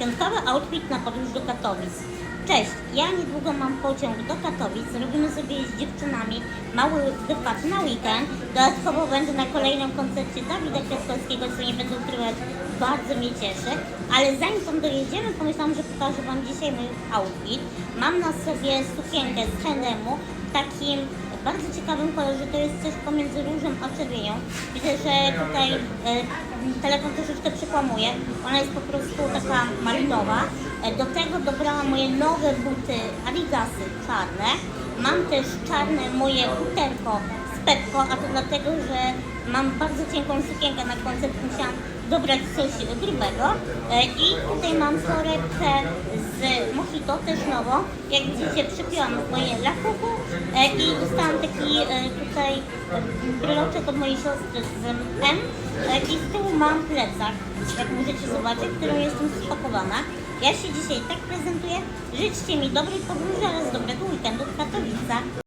Piątkowy outfit na podróż do Katowic. Cześć, ja niedługo mam pociąg do Katowic. Robimy sobie z dziewczynami mały wypad na weekend. Dodatkowo będę na kolejnym koncercie Dawida Kwiatkowskiego, co nie będę ukrywać, bardzo mnie cieszy. Ale zanim tam dojedziemy, pomyślałam, że pokażę Wam dzisiaj mój outfit. Mam na sobie sukienkę z H&M-u w takim bardzo ciekawym kolorze, to jest coś pomiędzy różem a czerwienią. Widzę, że tutaj e, telefon troszeczkę przekłamuje. Ona jest po prostu taka malinowa. E, do tego dobrałam moje nowe buty Adidasy czarne. Mam też czarne moje buterko z Pepko, a to dlatego, że mam bardzo cienką sukienkę na koncert, musiałam dobrać coś grubego. E, I tutaj mam torebkę z Mojito, też nową. Jak widzicie, przypiłam moje lakuku E, I dostałam taki e, tutaj e, bryloczek od mojej siostry z M i z tyłu mam plecak, jak możecie zobaczyć, którą jestem spakowana. Ja się dzisiaj tak prezentuję. Życzcie mi dobrej podróży oraz dobrego weekendu w Katowicach.